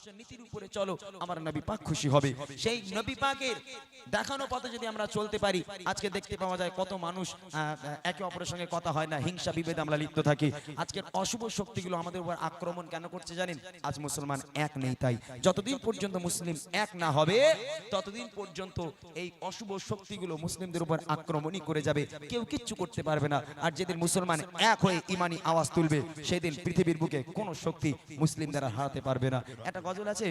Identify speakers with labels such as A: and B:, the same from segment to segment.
A: আদর্শের নীতির উপরে চলো আমার নবী পাক খুশি হবে। সেই নবী পাকের দেখানো পথে যদি আমরা চলতে পারি আজকে দেখতে পাওয়া যায় কত মানুষ একে অপরের সঙ্গে কথা হয় না হিংসা বিভেদ আমরা লিপ্ত থাকি। আজকের অশুভ শক্তিগুলো আমাদের উপর আক্রমণ কেন করছে জানেন? আজ মুসলমান এক নেই তাই। যতদিন পর্যন্ত মুসলিম এক না হবে ততদিন পর্যন্ত এই অশুভ শক্তিগুলো মুসলিমদের উপর আক্রমণই করে যাবে। কেউ কিচ্ছু করতে পারবে না। আর যেদিন মুসলমান এক হয়ে ইমানি আওয়াজ তুলবে সেদিন পৃথিবীর বুকে কোনো শক্তি মুসলিম দ্বারা হারাতে পারবে না একটা গজল আছে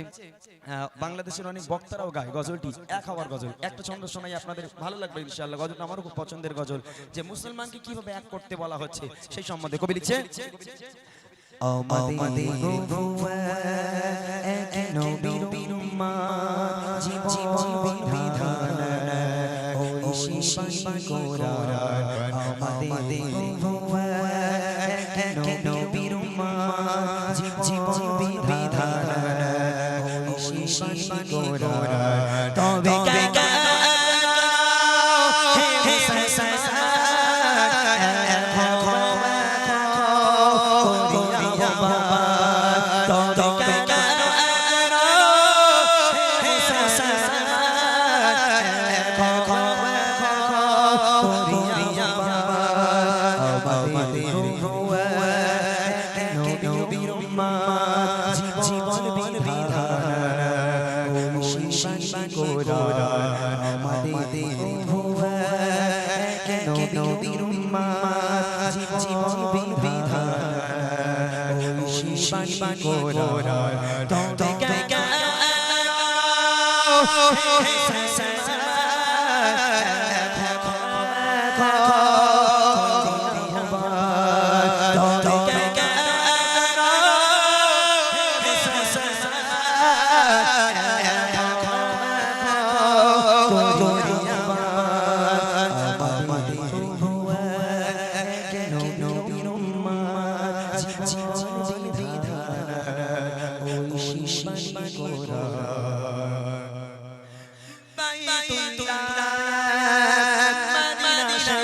A: বাংলাদেশের অনেক বক্তারাও গায় গজলটি এক হওয়ার গজল। একটা ছন্দ শোনাই আপনাদের ভালো লাগবে ইনশাআল্লাহ গজলটা আমারও খুব পছন্দের গজল। যে মুসলমানকে কীভাবে এক করতে বলা হচ্ছে সেই সম্বন্ধে কবি লিখছে
B: আমাদের প্রভু এক নবীর উম্মাদ, জীবন বিধান ওই শিশি কোরআন আমাদের প্রভু এক নবীর উম্মাদ, জীবন বিধান। ওই শিশি কোরআন তবে কেন হে জীবন আমাদের ভুয়া নবীর মা জীবন বিধান শিবানী কোরা তবে গা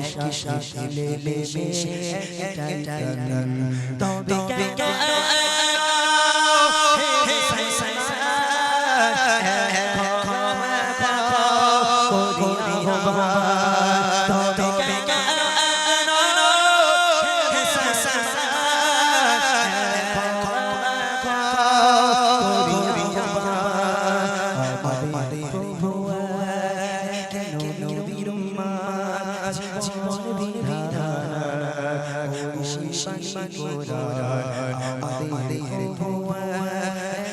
B: একই সাথে মিলেমিশে একাই কানন তবে কেন Mama. শিশি কোরআন আমাদের ভুয়া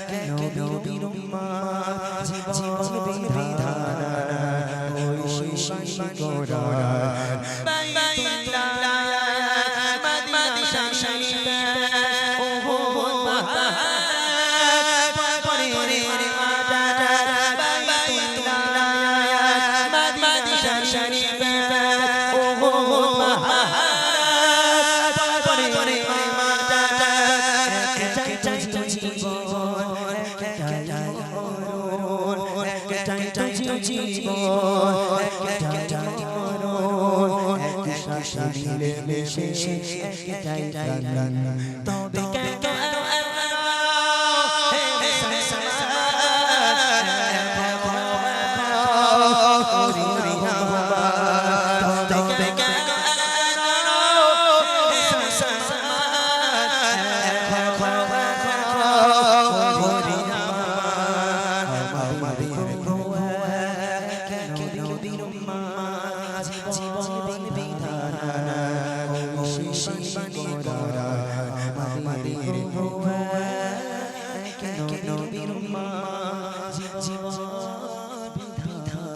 B: কেন নবীর উম্মাদ জীবন বিধান শিশি কোরআন তবে কেন জীবন নবীর কেন নবীর মা জীবন বিধান